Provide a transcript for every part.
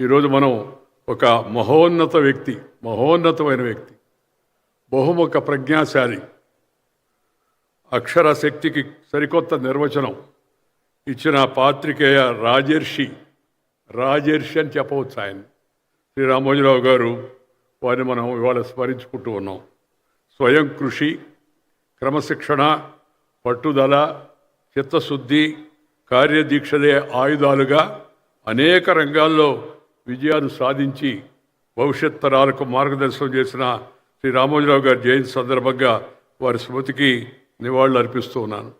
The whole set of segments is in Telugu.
ఈరోజు మనం ఒక మహోన్నత వ్యక్తి మహోన్నతమైన వ్యక్తి బహుముఖ ప్రజ్ఞాశాలి. అక్షర శక్తికి సరికొత్త నిర్వచనం ఇచ్చిన పాత్రికేయ రాజర్షి రాజర్షి అని చెప్పవచ్చు ఆయన. శ్రీ రామోజీరావు గారు వారిని మనం ఇవాళ స్మరించుకుంటూ ఉన్నాం. స్వయం కృషి క్రమశిక్షణ పట్టుదల చిత్తశుద్ధి కార్యదీక్షలే ఆయుధాలుగా అనేక రంగాల్లో విజయాలు సాధించి భవిష్యత్ తరాలకు మార్గదర్శనం చేసిన శ్రీ రామోజీరావు గారి జయంతి సందర్భంగా వారి స్మృతికి నివాళులు అర్పిస్తూ ఉన్నాను.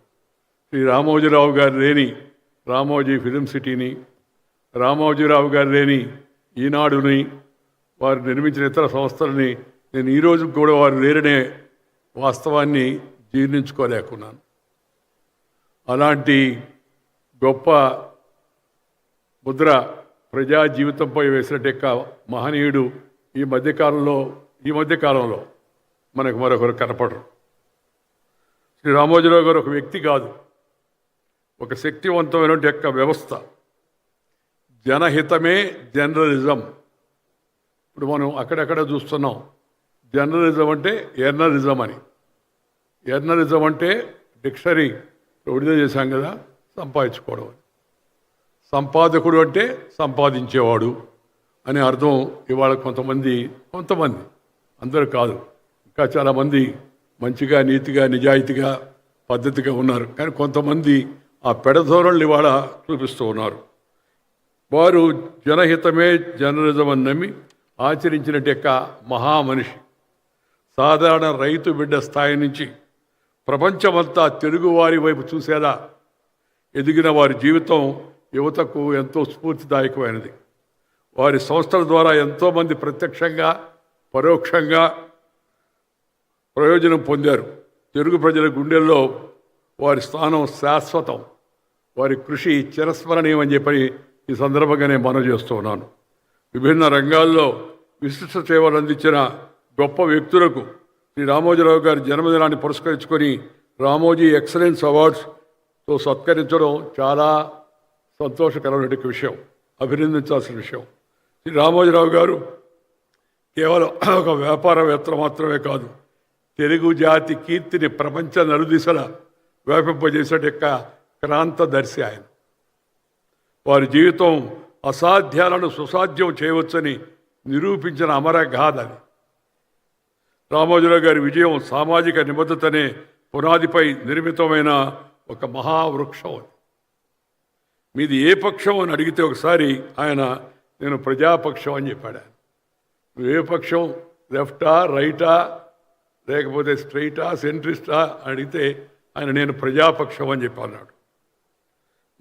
శ్రీ రామోజీరావు గారు లేని రామోజీ ఫిలిం సిటీని రామోజీరావు గారు లేని ఈనాడుని వారు నిర్మించిన ఇతర సంస్థలని నేను ఈరోజు కూడా వారు లేరనే వాస్తవాన్ని జీర్ణించుకోలేకున్నాను. అలాంటి గొప్ప ముద్ర ప్రజా జీవితంపై వేసినట్టు యొక్క మహనీయుడు ఈ మధ్యకాలంలో ఈ మధ్యకాలంలో మనకు మరొకరు కనపడరు. శ్రీ రామోజీరావు గారు ఒక వ్యక్తి కాదు. ఒక శక్తివంతమైన యొక్క వ్యవస్థ. జనహితమే జర్నలిజం. ఇప్పుడు మనం అక్కడక్కడ చూస్తున్నాం. జర్నలిజం అంటే ఎర్నలిజం అని. ఎర్నలిజం అంటే డిక్షనరీ. విడుదల చేశాం కదా సంపాదించుకోవడం సంపాదకుడు అంటే సంపాదించేవాడు అనే అర్థం ఇవాళ కొంతమంది కొంతమంది అందరూ కాదు. ఇంకా చాలామంది మంచిగా నీతిగా నిజాయితీగా పద్ధతిగా ఉన్నారు. కానీ కొంతమంది ఆ పెడధోరణులు ఇవాళ చూపిస్తూ ఉన్నారు. వారు జనహితమే జర్నలిజం అని నమ్మి ఆచరించినట్టు యొక్క మహామనిషి. సాధారణ రైతు బిడ్డ స్థాయి నుంచి ప్రపంచమంతా తెలుగువారి వైపు చూసేలా ఎదిగిన వారి జీవితం యువతకు ఎంతో స్ఫూర్తిదాయకమైనది. వారి సంస్థల ద్వారా ఎంతోమంది ప్రత్యక్షంగా పరోక్షంగా ప్రయోజనం పొందారు. తెలుగు ప్రజల గుండెల్లో వారి స్థానం శాశ్వతం. వారి కృషి చిరస్మరణీయం అని చెప్పని ఈ సందర్భంగా నేను మనవి చేస్తూ ఉన్నాను. విభిన్న రంగాల్లో విశిష్ట సేవలు అందించిన గొప్ప వ్యక్తులకు శ్రీ రామోజీరావు గారి జన్మదినాన్ని పురస్కరించుకొని రామోజీ ఎక్సలెన్స్ అవార్డ్స్తో సత్కరించడం చాలా సంతోషకరమైన విషయం అభినందించాల్సిన విషయం. శ్రీ రామోజీరావు గారు కేవలం ఒక వ్యాపారవేత్త మాత్రమే కాదు తెలుగు జాతి కీర్తిని ప్రపంచ నలుదిశల వ్యాపింపజేసేట యొక్క క్రాంతదర్శి ఆయన. వారి జీవితం అసాధ్యాలను సుసాధ్యం చేయవచ్చని నిరూపించిన అమరగాథ అది. రామోజీరావు గారి విజయం సామాజిక నిబద్ధతనే పునాదిపై నిర్మితమైన ఒక మహావృక్షం అది. మీది ఏ పక్షం అని అడిగితే ఒకసారి ఆయన నేను ప్రజాపక్షం అని చెప్పాడు. నువ్వు ఏ పక్షం? లెఫ్టా? రైటా? లేకపోతే స్ట్రైటా? సెంట్రిస్టా? అని అడిగితే ఆయన నేను ప్రజాపక్షం అని చెప్పి అన్నాడు.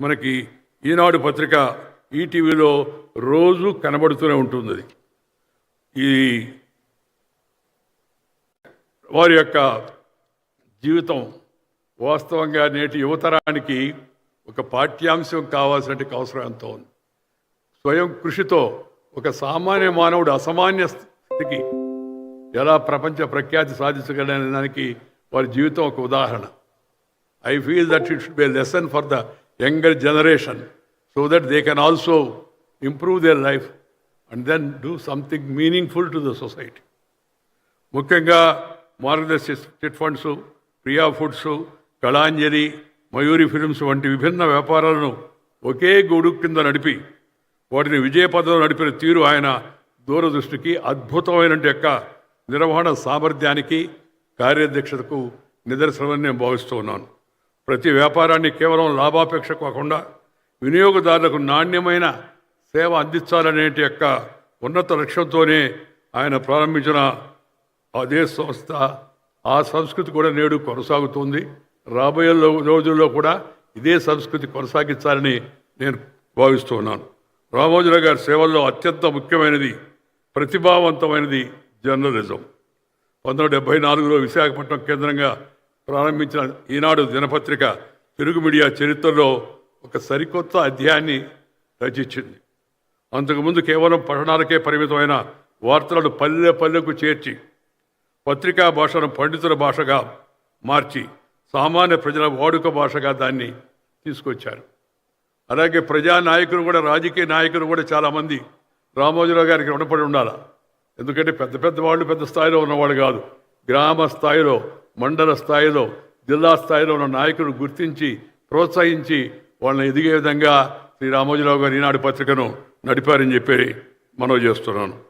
మనకి ఈనాడు పత్రిక ఈటీవీలో రోజు కనబడుతూనే ఉంటుంది అది. ఈ వారి యొక్క జీవితం వాస్తవంగా నేటి యువతరానికి ఒక పాఠ్యాంశం కావాల్సిన అవసరం ఎంతో ఉంది. స్వయం కృషితో ఒక సామాన్య మానవుడు అసామాన్య స్థితికి ఎలా ప్రపంచ ప్రఖ్యాతి సాధించగలనే దానికి వారి జీవితం ఒక ఉదాహరణ. I feel that it should be lesson for the younger generation so that they can also improve their life and then do something meaningful to the society ముఖ్యంగా Margadarsi chit funds Priya foods Kalanjali Mayuri films వంటి విభిన్న వ్యాపారాలను ఒకే గూడు కింద నడిపి వాటిని విజయపథంలో నడిపిన తీరు ఆయన దూరదృష్టికి అద్భుతమైన యొక్క నిర్వహణ సామర్థ్యానికి కార్యదక్షతకు నిదర్శనమని నేను భావిస్తూ ఉన్నాను. ప్రతి వ్యాపారాన్ని కేవలం లాభాపేక్ష కాకుండా వినియోగదారులకు నాణ్యమైన సేవ అందించాలనే యొక్క ఉన్నత లక్ష్యంతోనే ఆయన ప్రారంభించిన అదే సంస్థ ఆ సంస్కృతి కూడా నేడు కొనసాగుతుంది. రాబోయే రోజుల్లో కూడా ఇదే సంస్కృతి కొనసాగించాలని నేను భావిస్తున్నాను రామోజీరావు గారి సేవల్లో అత్యంత ముఖ్యమైనది ప్రతిభావంతమైనది జర్నలిజం. పంతొమ్మిది డెబ్బై నాలుగులో విశాఖపట్నం కేంద్రంగా ప్రారంభించిన ఈనాడు దినపత్రిక తెలుగు మీడియా చరిత్రలో ఒక సరికొత్త అధ్యాయాన్ని రచించింది. అంతకుముందు కేవలం పఠనాలకే పరిమితమైన వార్తలను పల్లె పల్లెకు చేర్చి పత్రికా భాషను పండితుల భాషగా మార్చి సామాన్య ప్రజల వాడుక భాషగా దాన్ని తీసుకొచ్చారు. అలాగే ప్రజా నాయకులు కూడా రాజకీయ నాయకులు కూడా చాలామంది రామోజీరావు గారికి రుణపడి ఉండాలి? ఎందుకంటే పెద్ద పెద్ద వాళ్ళు పెద్ద స్థాయిలో ఉన్నవాళ్ళు కాదు. గ్రామ స్థాయిలో మండల స్థాయిలో జిల్లా స్థాయిలో ఉన్న నాయకులు గుర్తించి ప్రోత్సహించి వాళ్ళని ఎదిగే విధంగా శ్రీ రామోజీరావు గారు ఈనాడు పత్రికను నడిపారని చెప్పి మనవి చేస్తున్నాను.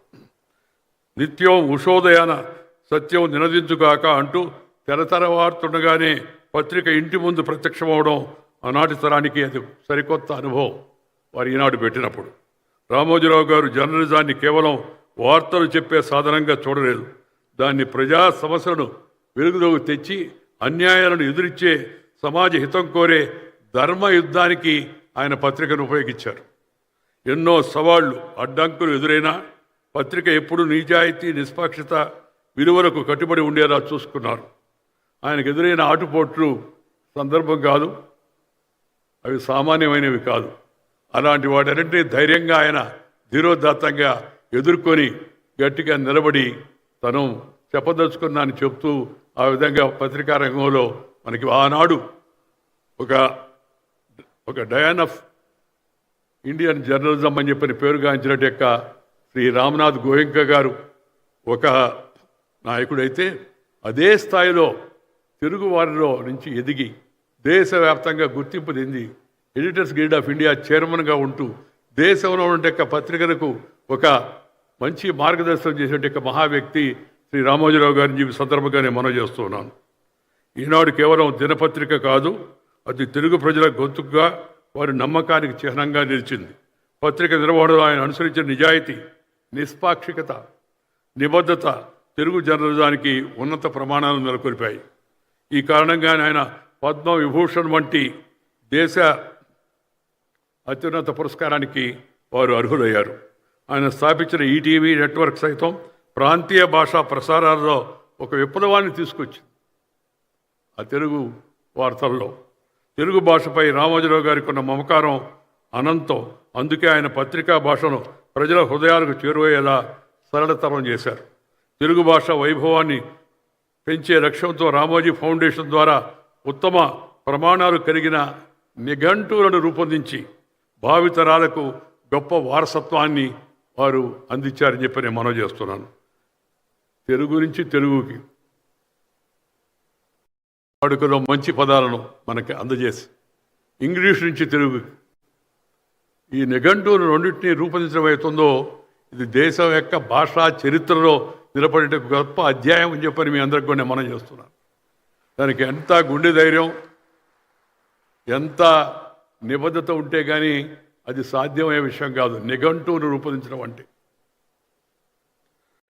నిత్యం ఉషోదయాన సత్యం నినదించుగాక అంటూ తెరతరవారుతుండగానే పత్రిక ఇంటి ముందు ప్రత్యక్షమవడం ఆనాటి తరానికి అది సరికొత్త అనుభవం. వారు ఈనాడు పెట్టినప్పుడు రామోజీరావు గారు జర్నలిజాన్ని కేవలం వార్తలు చెప్పే సాధనంగా చూడలేదు. దాన్ని ప్రజా సమస్యలను వెలుగులోకి తెచ్చి అన్యాయాలను ఎదురిచ్చే సమాజ హితం కోరే ధర్మ యుద్ధానికి ఆయన పత్రికను ఉపయోగించారు. ఎన్నో సవాళ్ళు అడ్డంకులు ఎదురైనా పత్రిక ఎప్పుడు నిజాయితీ నిష్పాక్షత విలువలకు కట్టుబడి ఉండేలా చూసుకున్నారు. ఆయనకు ఎదురైన ఆటుపోట్లు సందర్భం కాదు. అవి సామాన్యమైనవి కాదు. అలాంటి వాటన్నింటినీ ధైర్యంగా ఆయన ధీరోదాత్తంగా ఎదుర్కొని గట్టిగా నిలబడి తను చెప్పదలుచుకున్నాను చెప్తూ ఆ విధంగా పత్రికా రంగంలో మనకి ఆనాడు ఒక ఒక డయాన్ ఆఫ్ ఇండియన్ జర్నలిజం అని చెప్పిన పేరుగాంచినట్టు యొక్క శ్రీ రామ్నాథ్ గోయంక గారు ఒక నాయకుడైతే అదే స్థాయిలో తెలుగువారిలో నుంచి ఎదిగి దేశవ్యాప్తంగా గుర్తింపు చెంది ఎడిటర్స్ గిల్డ్ ఆఫ్ ఇండియా చైర్మన్గా ఉంటూ దేశంలో ఉండే పత్రికలకు ఒక మంచి మార్గదర్శనం చేసే మహా వ్యక్తి శ్రీ రామోజీరావు గారిని చెప్పి సందర్భంగానే మనం చేస్తున్నాను ఈనాడు కేవలం దినపత్రిక కాదు అది తెలుగు ప్రజల గొంతుగా వారి నమ్మకానికి చిహ్నంగా నిలిచింది. పత్రిక నిర్వహణలో ఆయన అనుసరించిన నిజాయితీ నిష్పాక్షికత నిబద్ధత తెలుగు జర్నలిజానికి ఉన్నత ప్రమాణాలు నెలకొల్పాయి. ఈ కారణంగానే ఆయన పద్మ విభూషణ్ వంటి దేశ అత్యున్నత పురస్కారానికి వారు అర్హులయ్యారు. ఆయన స్థాపించిన ఈటీవీ నెట్వర్క్ సైతం ప్రాంతీయ భాషా ప్రసారాల్లో ఒక విప్లవాన్ని తీసుకొచ్చింది. ఆ తెలుగు వార్తల్లో తెలుగు భాషపై రామోజీరావు గారికి ఉన్న మమకారం అనంతం అందుకే ఆయన పత్రికా భాషను ప్రజల హృదయాలకు చేరువయ్యేలా సరళతరం చేశారు. తెలుగు భాష వైభవాన్ని పెంచే లక్ష్యంతో రామోజీ ఫౌండేషన్ ద్వారా ఉత్తమ ప్రమాణాలు కలిగిన నిఘంటువులను రూపొందించి భావితరాలకు గొప్ప వారసత్వాన్ని వారు అందించారని చెప్పి నేను మనవి చేస్తున్నాను. తెలుగు నుంచి తెలుగుకి వాడుకలో మంచి పదాలను మనకి అందజేసి ఇంగ్లీష్ నుంచి తెలుగుకి ఈ నిఘంటువులు రెండింటినీ రూపొందించడం అవుతుందో ఇది దేశం యొక్క భాషా చరిత్రలో నిలబడే గొప్ప అధ్యాయం అని చెప్పని మీ అందరికి కూడా నేను మనం చేస్తున్నాను. దానికి ఎంత గుండె ధైర్యం ఎంత నిబద్ధత ఉంటే కానీ అది సాధ్యమయ్యే విషయం కాదు. నిఘంటువును రూపొందించడం అంటే.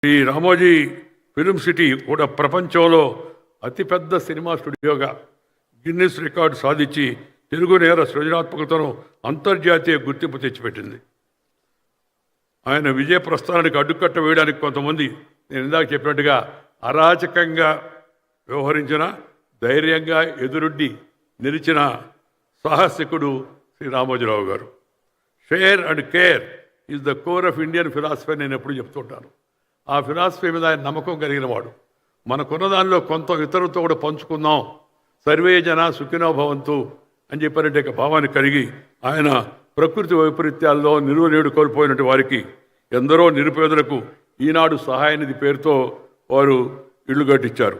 ఈ రామోజీ ఫిలిం సిటీ కూడా ప్రపంచంలో అతిపెద్ద సినిమా స్టూడియోగా గిన్నిస్ రికార్డు సాధించి తెలుగు నేర సృజనాత్మకతను అంతర్జాతీయ గుర్తింపు తెచ్చిపెట్టింది. ఆయన విజయ ప్రస్థానానికి అడ్డుకట్ట వేయడానికి కొంతమంది నేను ఇందాక చెప్పినట్టుగా అరాచకంగా వ్యవహరించిన ధైర్యంగా ఎదురుడ్డి నిలిచిన సాహసికుడు Shri Ramoji Rao garu. Share and care is the core of Indian philosophy నేను ఎప్పుడు చెప్తుంటాను ఆ ఫిలాసఫీ మీద ఆయన నమ్మకం కలిగిన వాడు. మనకున్న దానిలో కొంత ఇతరులతో కూడా పంచుకుందాం. సర్వే జన సుఖినో భవంతు అని చెప్పినట్టు ఒక భావాన్ని కలిగి ఆయన ప్రకృతి వైపరీత్యాల్లో నిలువ నేడు కోల్పోయినట్టు వారికి ఎందరో నిరుపేదలకు ఈనాడు సహాయ నిధి పేరుతో వారు ఇళ్ళు కట్టించారు.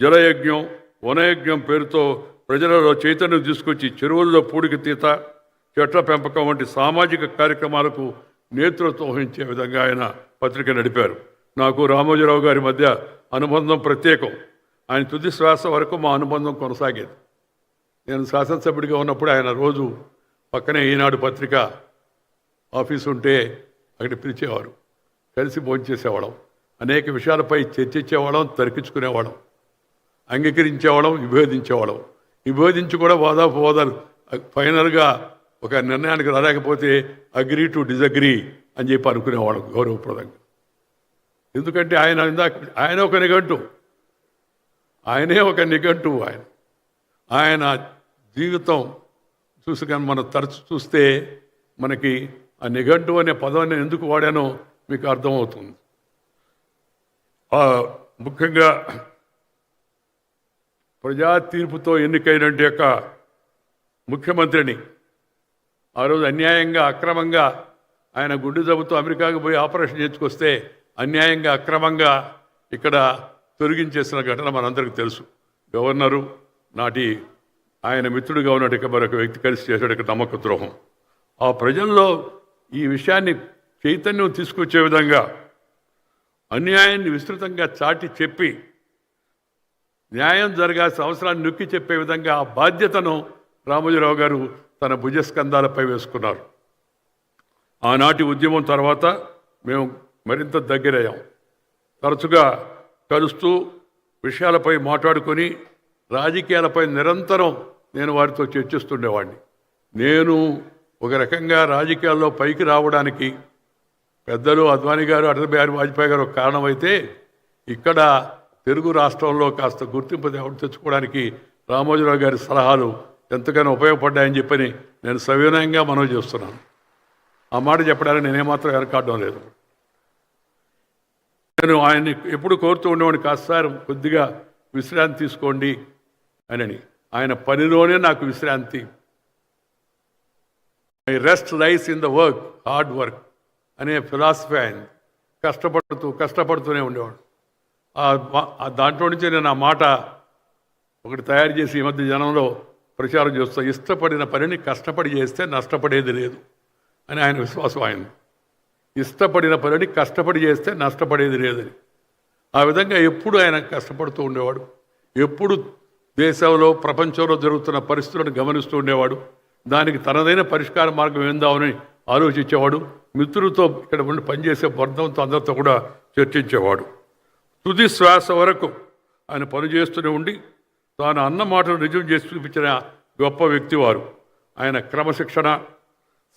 జలయజ్ఞం వనయజ్ఞం పేరుతో ప్రజలలో చైతన్యం తీసుకొచ్చి చెరువుల్లో పూడికి తీత చెట్ల పెంపకం వంటి సామాజిక కార్యక్రమాలకు నేతృత్వం వహించే విధంగా ఆయన పత్రిక నడిపారు. నాకు రామోజీరావు గారి మధ్య అనుబంధం ప్రత్యేకం. ఆయన తుది శ్వాస వరకు మా అనుబంధం కొనసాగేది. నేను శాసనసభ్యుడిగా ఉన్నప్పుడు ఆయన రోజు పక్కనే ఈనాడు పత్రిక ఆఫీస్ ఉంటే అక్కడ పిలిచేవారు. కలిసి భోంచేసేవాళ్ళం. అనేక విషయాలపై చర్చించేవాళ్ళం తర్కించుకునేవాళ్ళం అంగీకరించేవాళ్ళం విభేదించేవాళ్ళం. విభేదించి కూడా వాదాపోవాదాలు ఫైనల్గా ఒక నిర్ణయానికి రాలేకపోతే అగ్రీ టు డిజగ్రీ అని చెప్పి అనుకునేవాళ్ళం గౌరవప్రదంగా. ఎందుకంటే ఆయన ఇందాక ఆయన ఒక నిఘంటు. ఆయనే ఒక నిఘంటు ఆయన. ఆయన జీవితం చూసి కానీ మనం తరచు చూస్తే మనకి ఆ నిఘంటు అనే పదాన్ని ఎందుకు వాడానో మీకు అర్థమవుతుంది. ముఖ్యంగా ప్రజా తీర్పుతో ఎన్నికైన యొక్క ముఖ్యమంత్రిని ఆ రోజు అన్యాయంగా అక్రమంగా ఆయన గుండె జబ్బుతో అమెరికాకు పోయి ఆపరేషన్ చేసుకొస్తే అన్యాయంగా అక్రమంగా ఇక్కడ తొలగించేసిన ఘటన మనందరికీ తెలుసు. గవర్నరు నాటి ఆయన మిత్రుడిగా ఉన్నట్టు మరొక వ్యక్తి కలిసి చేశాడు ఇక్కడ నమ్మక ద్రోహం ఆ ప్రజల్లో ఈ విషయాన్ని చైతన్యం తీసుకొచ్చే విధంగా అన్యాయాన్ని విస్తృతంగా చాటి చెప్పి న్యాయం జరగాల్సిన అవసరాన్ని నొక్కి చెప్పే విధంగా ఆ బాధ్యతను రామోజీరావు గారు తన భుజస్కంధాలపై వేసుకున్నారు. ఆనాటి ఉద్యమం తర్వాత మేము మరింత దగ్గరయ్యాం. తరచుగా కలుస్తూ విషయాలపై మాట్లాడుకొని రాజకీయాలపై నిరంతరం నేను వారితో చర్చిస్తుండేవాడిని నేను ఒక రకంగా రాజకీయాల్లో పైకి రావడానికి పెద్దలు అద్వానీ గారు అటల్ బిహారీ వాజ్పేయి గారు ఒక కారణమైతే ఇక్కడ తెలుగు రాష్ట్రంలో కాస్త గుర్తింపు తెచ్చుకోవడానికి రామోజీరావు గారి సలహాలు ఎంతగానో ఉపయోగపడ్డాయని చెప్పని నేను సవినయంగా మనవి చేస్తున్నాను. ఆ మాట చెప్పడానికి నేనేమాత్రం వెనకాడడం లేదు. నేను ఆయన్ని ఎప్పుడు కోరుతూ ఉండేవాడిని కాస్త సార్ కొద్దిగా విశ్రాంతి తీసుకోండి అని ఆయన పనిలోనే నాకు విశ్రాంతి. My rest lies in the work hard work అనే ఫిలాసఫీ ఆయన. కష్టపడుతూ కష్టపడుతూనే ఉండేవాడు. దాంట్లో నుంచి నేను ఆ మాట ఒకటి తయారు చేసి ఈ మధ్య జనంలో ప్రచారం చేస్తా. ఇష్టపడిన పనిని కష్టపడి చేస్తే నష్టపడేది లేదు అని ఆయన విశ్వాసం ఆయన ఇష్టపడిన పనిని కష్టపడి చేస్తే నష్టపడేది లేదని. ఆ విధంగా ఎప్పుడు ఆయన కష్టపడుతూ ఉండేవాడు. ఎప్పుడు దేశంలో ప్రపంచంలో జరుగుతున్న పరిస్థితులను గమనిస్తూ ఉండేవాడు. దానికి తనదైన పరిష్కార మార్గం ఏందామని ఆలోచించేవాడు. మిత్రులతో ఇక్కడ ఉండి పనిచేసే వర్గంతో అందరితో కూడా చర్చించేవాడు. తుది శ్వాస వరకు ఆయన పనిచేస్తూనే ఉండి తాను అన్న మాటలు నిజం చేసి చూపించిన గొప్ప వ్యక్తి వారు ఆయన క్రమశిక్షణ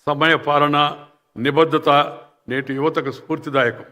సమయ పాలన నిబద్ధత నేటి యువతకు స్ఫూర్తిదాయకం.